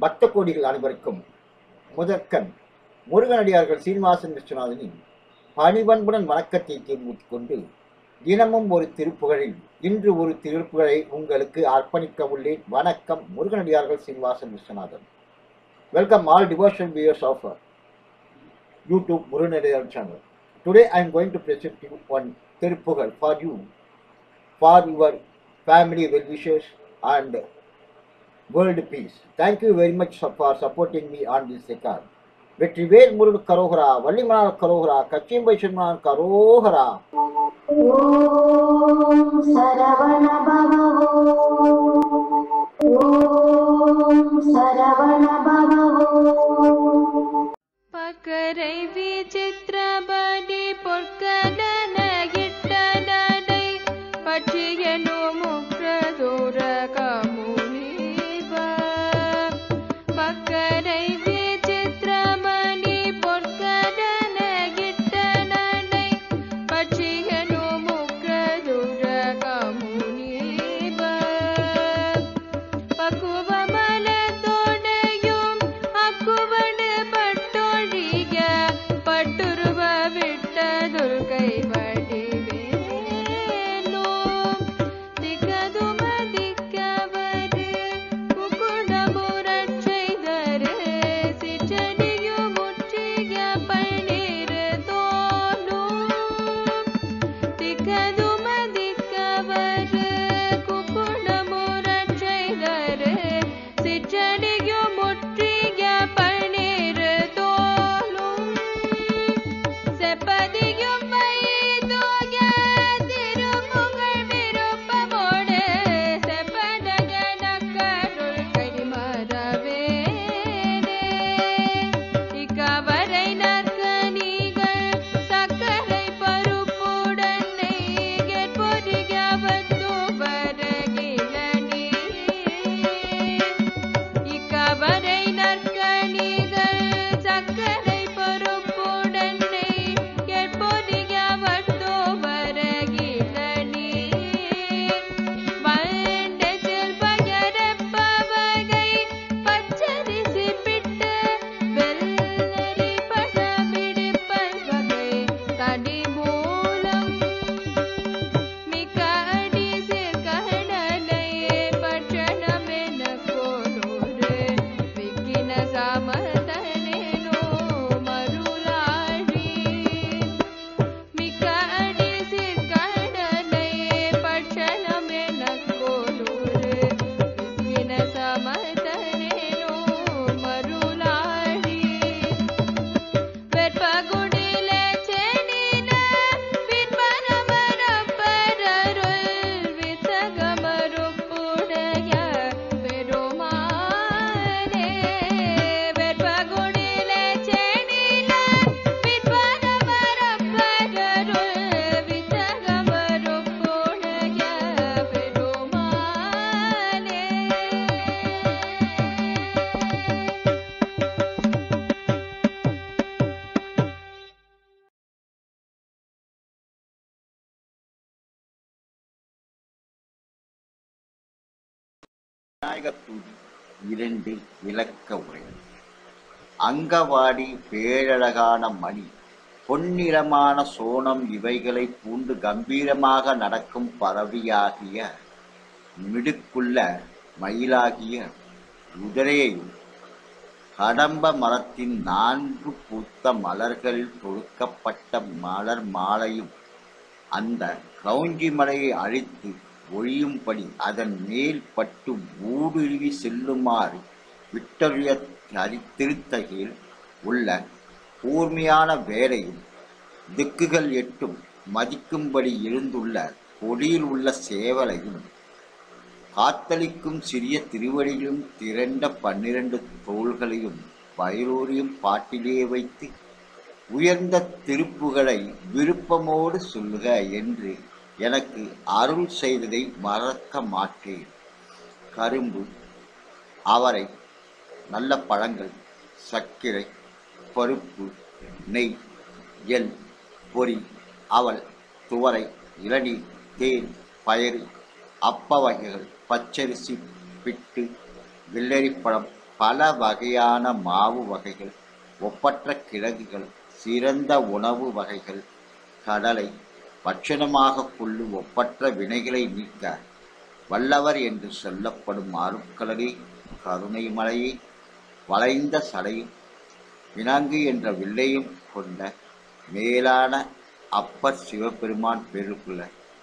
பக்த கோடிகள் அனைவருக்கும் முதற்கண் முருகனடியார்கள் சீனிவாசன் விஸ்வநாதனின் பணிவன்புடன் வணக்கத்தை தெரிவித்துக் கொண்டு தினமும் ஒரு திருப்புகழில் இன்று ஒரு திருப்புகழை உங்களுக்கு அர்ப்பணிக்க உள்ளேன். வணக்கம் முருகனடியார்கள் Srinivasan Viswanathan. Welcome all devotion viewers of YouTube Muruganadiyar channel today I am going to present you one Thiruppugazh for you for your family well and world peace thank you very much for supporting me on this record Vetrivel Murugan கரோகரா வள்ளிமணால் கரோகரா கச்சியம்பை சிம்மனான் கரோகரா. பக்கரை விசித்திரபடி பொற்கலன கிட்டனடை பற்றியனோ முக்ரதோர ಬನ விநாயகர் இரண்டு விளக்க உரைகள். அங்கவாடி பேரழகான மணி பொன்னிறமான சோனம் இவைகளை பூண்டு கம்பீரமாக நடக்கும் பறவையாகிய மிடுக்குள்ள மயிலாகிய குதிரையையும் கடம்ப மரத்தின் நான்கு பூத்த மலர்களில் தொடுக்கப்பட்ட மலர் மாலையும் அந்த கவுஞ்சி மலையை அழித்து ஒழியும்படி அதன் மேல் பட்டு ஊடுருவி செல்லுமாறு விட்டொழிய திருத்தகையில் உள்ள கூர்மையான வேலையும் திக்குகள் எட்டும் மதிக்கும்படி இருந்துள்ள கொடியில் உள்ள சேவலையும் காத்தளிக்கும் சிறிய திருவடியிலும் திரண்ட பன்னிரண்டு தோள்களையும் பயிரோரியும் பாட்டிலே வைத்து உயர்ந்த திருப்புகளை விருப்பமோடு சொல்லுக என்று எனக்கு அருள் செய்ததை மறக்க மாட்டேன். கரும்பு அவரை நல்ல பழங்கள் சர்க்கரை பருப்பு நெய் எல் பொரி அவல் துவரை இளநீர் தேன் பயறு அப்ப வகைகள் பச்சரிசி பிட்டு வெள்ளரிப்பழம் பல வகையான மாவு வகைகள் ஒப்பற்ற கிழங்குகள் சிறந்த உணவு வகைகள் கடலை பட்சணமாக கொள்ளு ஒப்பற்ற வினைகளை நீக்க வல்லவர் என்று சொல்லப்படும் அருட்கடலே கருணை மலையை வளைந்த சடையும் வினாங்கு என்ற வில்லையும் கொண்ட மேலான அப்பர் சிவபெருமான் பெருக்குள்ள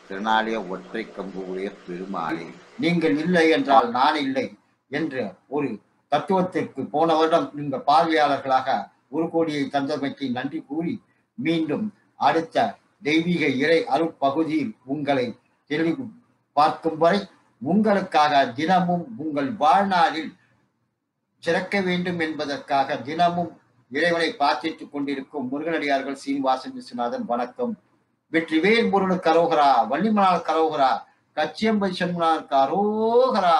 திருநாளிய ஒற்றை கம்பு உடைய பெருமாளே. நீங்கள் இல்லை என்றால் நான் இல்லை என்று ஒரு தத்துவத்திற்கு போன வருடம் நீங்கள் பார்வையாளர்களாக ஒரு கோடியை தந்தமைக்கு நன்றி கூறி மீண்டும் அடுத்த தெய்வீக இறை அருட்பகுதியில் உங்களை திரும்பி பார்க்கும் வரை உங்களுக்காக தினமும் உங்கள் வாழ்நாளில் சிறக்க வேண்டும் என்பதற்காக தினமும் இறைவனை பிரார்த்தித்துக் கொண்டிருக்கும் முருகனடியார்கள் சீனிவாசன் விஸ்வநாதன் வணக்கம். வெற்றிவேல் முருகனுக்கு அரோகரா வள்ளிமலால் கரோகரா கச்சியம்பதி சண்முனாருக்கு அரோகரா.